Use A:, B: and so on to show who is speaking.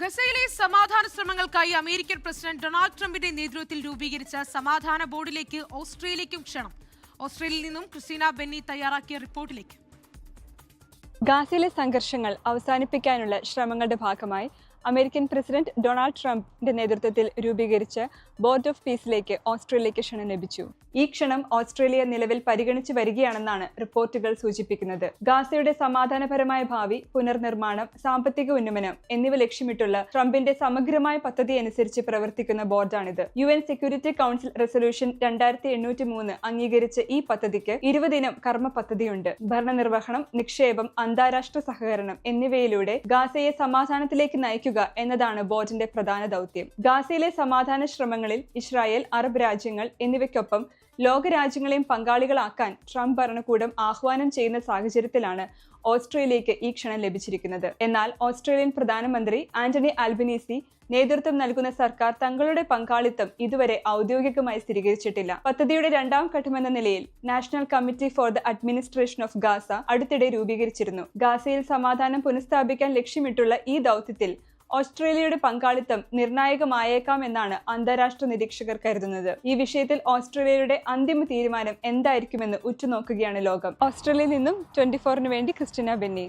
A: ഗസയിലെ സമാധാന ശ്രമങ്ങൾക്കായി American president Donald ട്രംപിന്റെ നേതൃത്വത്തിൽ രൂപീകരിച്ച സമാധാന ബോർഡിലേക്ക് ഓസ്ട്രേലിയയ്ക്കും ക്ഷണം. ഓസ്ട്രേലിയയിൽ നിന്നും ക്രിസ്റ്റീന ബെന്നി തയ്യാറാക്കിയ റിപ്പോർട്ടിലേക്ക്.
B: ഗാസയിലെ സംഘർഷങ്ങൾ അവസാനിപ്പിക്കാനുള്ള ശ്രമങ്ങളുടെ ഭാഗമായി അമേരിക്കൻ പ്രസിഡന്റ് ഡൊണാൾഡ് ട്രംപിന്റെ നേതൃത്വത്തിൽ രൂപീകരിച്ച ബോർഡ് ഓഫ് പീസിലേക്ക് ഓസ്ട്രേലിയയ്ക്ക് ക്ഷണം ലഭിച്ചു. ഈ ക്ഷണം ഓസ്ട്രേലിയ നിലവിൽ പരിഗണിച്ചു വരികയാണെന്നാണ് റിപ്പോർട്ടുകൾ സൂചിപ്പിക്കുന്നത്. ഗാസയുടെ സമാധാനപരമായ ഭാവി പുനർനിർമ്മാണം സാമ്പത്തിക ഉന്നമനം എന്നിവ ലക്ഷ്യമിട്ടുള്ള ട്രംപിന്റെ സമഗ്രമായ പദ്ധതി അനുസരിച്ച് പ്രവർത്തിക്കുന്ന ബോർഡാണിത്. U N security council resolution രണ്ടായിരത്തി എണ്ണൂറ്റി മൂന്ന് അംഗീകരിച്ച ഈ പദ്ധതിക്ക് ഇരുപതിനം കർമ്മ പദ്ധതിയുണ്ട്. ഭരണനിർവഹണം നിക്ഷേപം അന്താരാഷ്ട്ര സഹകരണം എന്നിവയിലൂടെ ഗാസയെ സമാധാനത്തിലേക്ക് നയിക്കുക എന്നതാണ് ബോർഡിന്റെ പ്രധാന ദൗത്യം. ഗാസയിലെ സമാധാന ശ്രമങ്ങളിൽ ഇസ്രായേൽ അറബ് രാജ്യങ്ങൾ എന്നിവയ്ക്കൊപ്പം ലോകരാജ്യങ്ങളെയും പങ്കാളികളാക്കാൻ ട്രംപ് ഭരണകൂടം ആഹ്വാനം ചെയ്യുന്ന സാഹചര്യത്തിലാണ് ഓസ്ട്രേലിയയ്ക്ക് ഈ ക്ഷണം ലഭിച്ചിരിക്കുന്നത്. എന്നാൽ ഓസ്ട്രേലിയൻ പ്രധാനമന്ത്രി ആന്റണി ആൽബനീസി നേതൃത്വം നൽകുന്ന സർക്കാർ തങ്ങളുടെ പങ്കാളിത്തം ഇതുവരെ ഔദ്യോഗികമായി സ്ഥിരീകരിച്ചിട്ടില്ല. പദ്ധതിയുടെ രണ്ടാം ഘട്ടമെന്ന നിലയിൽ national committee for the administration of Gaza അടുത്തിടെ രൂപീകരിച്ചിരുന്നു. ഗാസയിൽ സമാധാനം പുനഃസ്ഥാപിക്കാൻ ലക്ഷ്യമിട്ടുള്ള ഈ ദൗത്യത്തിൽ ഓസ്ട്രേലിയയുടെ പങ്കാളിത്തം നിർണായകമായേക്കാം എന്നാണ് അന്താരാഷ്ട്ര നിരീക്ഷകർ കരുതുന്നത്. ഈ വിഷയത്തിൽ ഓസ്ട്രേലിയയുടെ അന്തിമ തീരുമാനം എന്തായിരിക്കുമെന്ന് ഉറ്റുനോക്കുകയാണ് ലോകം. ഓസ്ട്രേലിയയിൽ നിന്നും ട്വന്റി ഫോറിന് വേണ്ടി ക്രിസ്റ്റിന ബെന്നി.